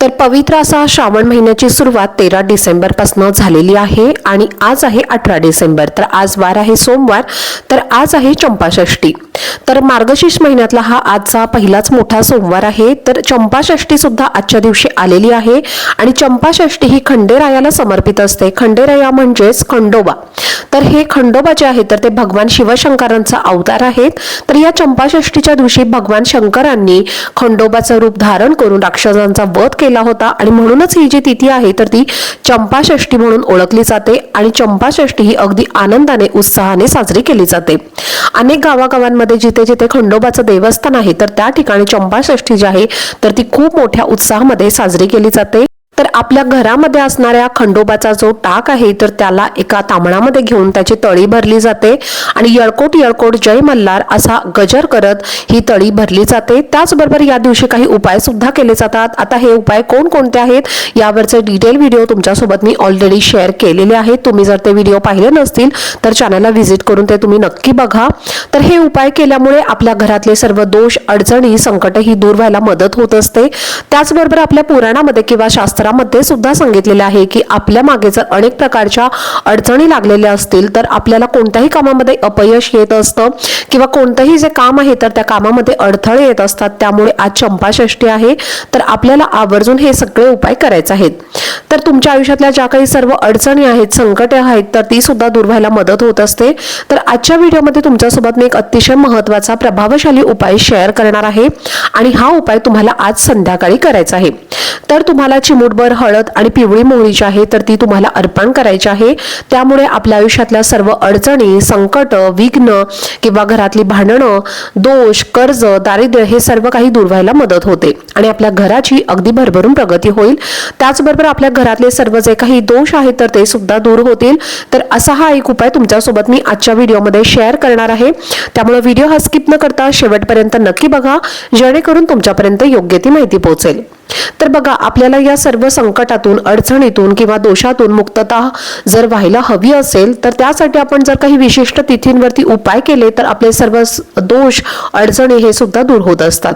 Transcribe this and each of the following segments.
तर पवित्र असा श्रावण महिन्याची सुरुवात तेरा डिसेंबरपासून झालेली आहे आणि आज आहे अठरा डिसेंबर. तर आज वार आहे सोमवार तर आज आहे चंपाषष्ठी. तर मार्गशीर्ष महिन्यातला हा आजचा पहिलाच मोठा सोमवार आहे. तर चंपाषष्ठी सुद्धा आजच्या दिवशी आलेली आहे आणि चंपाषष्ठी ही खंडेरायाला समर्पित असते. खंडेराया म्हणजेच खंडोबा. तर हे खंडोबा जे आहे तर ते भगवान शिवशंकरांचा अवतार आहेत. तर या चंपाषष्ठीच्या दिवशी भगवान शंकरांनी खंडोबाचं रूप धारण करून राक्षसांचा वध केला. केला होता आणि म्हणूनच ही जी तिथी आहे तर ती चंपाषष्ठी म्हणून ओळखली जाते आणि चंपाषष्ठी ही अगदी आनंदाने उत्साहाने साजरी केली जाते. अनेक गावागावांमध्ये जिथे जिथे खंडोबाचं देवस्थान आहे तर त्या ठिकाणी चंपाषष्ठी जी आहे तर ती खूप मोठ्या उत्साहामध्ये साजरी केली जाते. तर आपल्या घरामध्ये असणाऱ्या खंडोबाचा जो टाक आहे तर त्याला एका तांबणामध्ये घेऊन त्याची तळी भरली जाते. आणि यळकोट यळकोट जय मल्हार असा गजर करत ही तळी भरली जाते. त्याचबरोबर या दिवशी काही उपाय सुद्धा केले जातात. आता हे उपाय कोणकोणते आहेत यावरचे डिटेल व्हिडिओ तुमच्यासोबत मी ऑलरेडी शेअर केलेले आहेत तुम्ही जर ते व्हिडिओ पाहिले नसतील तर चॅनलला व्हिजिट करून ते तुम्ही नक्की बघा. तर हे उपाय केल्यामुळे आपल्या घरातले सर्व दोष अडचणी संकट ही दूर व्हायला मदत होत असते. त्याचबरोबर आपल्या पुराणामध्ये किंवा शास्त्र शास्त्रामध्ये सुद्धा सांगितलेलं आहे की आपल्या मागे जर अनेक प्रकारच्या अडचणी लागलेल्या असतील तर आपल्याला कोणत्याही कामामध्ये अपयश येत असतं किंवा कोणतंही जे काम आहे तर त्या कामामध्ये अडथळे येत असतात. त्यामुळे आज चंपाषष्ठी आहे तर आपल्याला आवर्जून हे सगळे उपाय करायचे आहेत. तर तुमच्या आयुष्यातल्या ज्या काही सर्व अडचणी आहेत संकटे आहेत तर ती सुद्धा दूर व्हायला मदत होत असते. तर आजच्या व्हिडिओमध्ये तुमच्यासोबत मी एक अतिशय महत्त्वाचा प्रभावशाली उपाय शेअर करणार आहे आणि हा उपाय तुम्हाला आज संध्याकाळी करायचा आहे. तर तुम्हाला चिमूट चिमूटभर हळद आणि पिवळी मोहरी जी आहे तर ती तुम्हाला अर्पण करायची आहे. त्यामुळे आपल्या आयुष्यातल्या सर्व अडचणी संकट विघ्न किंवा घरातली भांडणं दोष कर्ज दारिद्र्य हे सर्व काही दूर व्हायला मदत होते आणि आपल्या घराची अगदी भरभरून प्रगती होईल. त्याचबरोबर आपल्या घरातले सर्व जे काही दोष आहेत तर ते सुद्धा दूर होतील. तर असा हा एक उपाय तुमच्यासोबत मी आजच्या व्हिडिओमध्ये शेअर करणार आहे. त्यामुळे व्हिडिओ हा स्किप न करता शेवटपर्यंत नक्की बघा जेणेकरून तुमच्यापर्यंत योग्य ती माहिती पोहोचेल. तर बघा आपल्याला या सर्व संकटातून अडचणीतून किंवा दोषातून मुक्तता जर व्हायला हवी असेल तर त्यासाठी आपण जर काही विशिष्ट तिथींवरती उपाय केले तर आपले सर्व दोष अडचणी हे सुद्धा दूर होत असतात.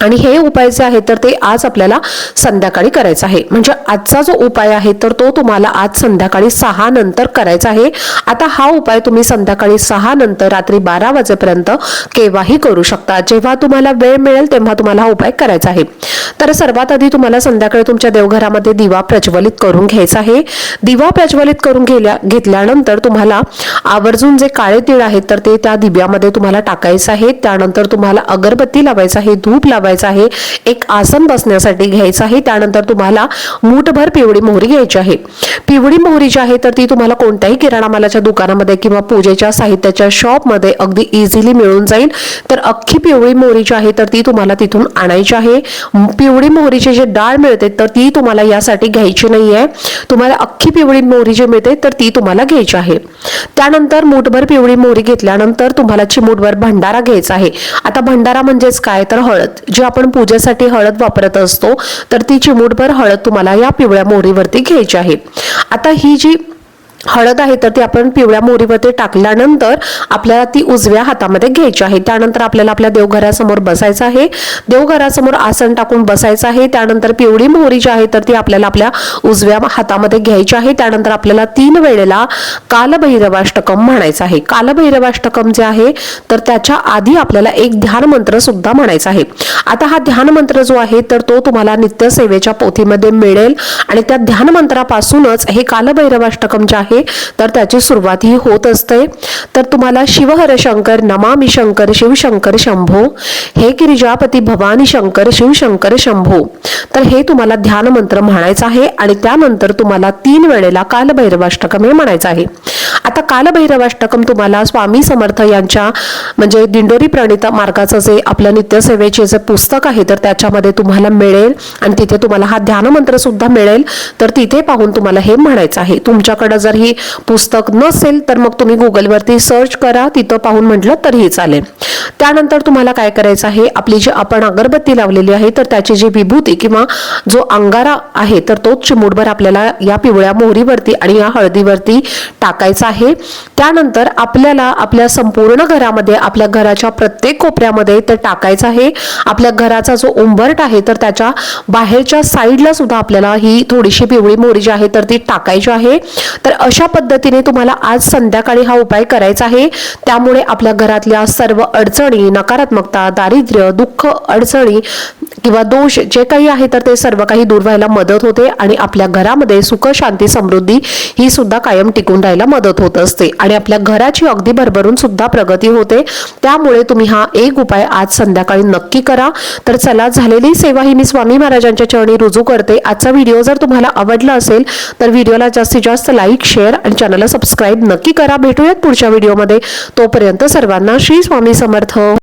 आणि हे उपाय जे आहे तर ते आज आपल्याला संध्याकाळी करायचं आहे. म्हणजे आजचा जो उपाय आहे तर तो तुम्हाला आज संध्याकाळी सहा नंतर करायचा आहे. आता हा उपाय तुम्ही संध्याकाळी सहा नंतर रात्री बारा वाजेपर्यंत केव्हाही करू शकता. जेव्हा तुम्हाला वेळ मिळेल तेव्हा तुम्हाला हा उपाय करायचा आहे. तर सर्वात आधी तुम्हाला संध्याकाळी तुमच्या देवघरामध्ये दिवा प्रज्वलित करून घ्यायचा आहे. दिवा प्रज्वलित करून घेल्या घेतल्यानंतर तुम्हाला आवर्जून जे काळे तीळ आहेत तर ते त्या दिव्यामध्ये तुम्हाला टाकायचं आहे. त्यानंतर तुम्हाला अगरबत्ती लावायचं आहे धूप लावायचं आहे एक आसन बसण्यासाठी घ्यायचं आहे. त्यानंतर तुम्हाला मूठभर पिवळी मोहरी घ्यायची आहे. पिवळी मोहरी जी आहे तर ती तुम्हाला कोणत्याही किराणा मालाच्या दुकानामध्ये किंवा पूजेच्या साहित्याच्या शॉपमध्ये अगदी इझिली मिळून जाईल. तर अख्खी पिवळी मोहरी जी आहे तर ती तुम्हाला तिथून आणायची आहे. पिवळी मोहरीची जी डाळ मिळते तर ती तुम्हाला यासाठी घ्यायची नाही आहे तुम्हाला अख्खी पिवळी मोहरी जी मिळते तर ती तुम्हाला घ्यायची आहे. त्यानंतर मूठभर पिवळी मोहरी घेतल्यानंतर तुम्हाला चिमूटभर भंडारा घ्यायचा आहे. आता भंडारा म्हणजेच काय? तर हळद. जी आपण पूजेसाठी हळद वापरत असतो तर ती चिमूटभर हळद तुम्हाला या पिवळ्या मोहरीवरती घ्यायची आहे. आता ही जी हळद आहे तर ती आपण पिवळ्या मोहरीवरती टाकल्यानंतर आपल्याला ती उजव्या हातामध्ये घ्यायची आहे. त्यानंतर आपल्याला आपल्या देवघरासमोर बसायचं आहे. देवघरासमोर आसन टाकून बसायचं आहे. त्यानंतर पिवळी मोहरी जी आहे तर ती आपल्याला आपल्या उजव्या हातामध्ये घ्यायची आहे. त्यानंतर आपल्याला तीन वेळेला कालभैरवाष्टकम म्हणायचं आहे. कालभैरवाष्टकम जे आहे तर त्याच्या आधी आपल्याला एक ध्यान मंत्र सुद्धा म्हणायचा आहे. आता हा ध्यान मंत्र जो आहे तर तो तुम्हाला नित्यसेवेच्या पोथीमध्ये मिळेल आणि त्या ध्यान मंत्रापासूनच हे कालभैरवाष्टकम जे आहे तर त्याची सुरुवात ही होत असते. तर तुम्हाला शिवहर शंकर नमामि शंकर शिवशंकर शंभो हे गिरिजापती भवानी शंकर शिवशंकर शंभो. तर हे तुम्हाला ध्यान मंत्र म्हणायचं आहे आणि त्यानंतर तुम्हाला तीन वेळेला कालभैरवाष्टकम हे म्हणायचं आहे. आता कालभैरवाष्टकम तुम्हाला स्वामी समर्थ यांच्या म्हणजे दिंडोरी प्रणिता मार्गाचं जे आपलं नित्यसेवेचे जे पुस्तक आहे तर त्याच्यामध्ये तुम्हाला मिळेल आणि तिथे तुम्हाला हा ध्यानमंत्र सुद्धा मिळेल. तर तिथे पाहून तुम्हाला हे म्हणायचं आहे. तुमच्याकडं जर ही पुस्तक नसेल तर मग तुम्ही गुगलवरती सर्च करा तिथं पाहून म्हटलं तरीही चालेल. त्यानंतर तुम्हाला काय करायचं आहे आपली जी आपण अगरबत्ती लावलेली आहे तर त्याची जी विभूती किंवा जो अंगारा आहे तर तोच चिमूटभर आपल्याला या पिवळ्या मोहरीवरती आणि या हळदीवरती टाकायचा आहे. त्यानंतर आपल्याला आपल्या संपूर्ण घरामध्ये आपल्या घराच्या प्रत्येक कोपऱ्यामध्ये ते टाकायचं आहे. आपल्या घराचा जो उंबरट आहे तर त्याच्या बाहेरच्या साईडला सुद्धा आपल्याला ही थोडीशी पिवळी मोरी जी आहे तर ती टाकायची आहे. तर अशा पद्धतीने तुम्हाला आज संध्याकाळी हा उपाय करायचा आहे. त्यामुळे आपल्या घरातल्या सर्व अडचणी नकारात्मकता दारिद्र्य दुःख अडचणी किंवा दोष जे काही आहे तर ते सर्व काही दूर व्हायला मदत होते आणि आपल्या घरामध्ये सुख शांती समृद्धी ही सुद्धा कायम टिकून राहायला मदत होत असते. आणि आपल्या घराची अगदी भरभरून सुद्धा प्रगती होते. त्यामुळे तुम्ही हा एक उपाय आज संध्याकाळी नक्की करा. तर चला झालेली सेवा ही मी स्वामी महाराजांच्या चरणी रुजू करते. आजचा व्हिडिओ जर तुम्हाला आवडला असेल तर व्हिडिओला जास्तीत जास्त लाईक शेअर आणि चॅनलला सबस्क्राईब नक्की करा. भेटूयात पुढच्या व्हिडिओमध्ये. तोपर्यंत सर्वांना श्री स्वामी समर्थ.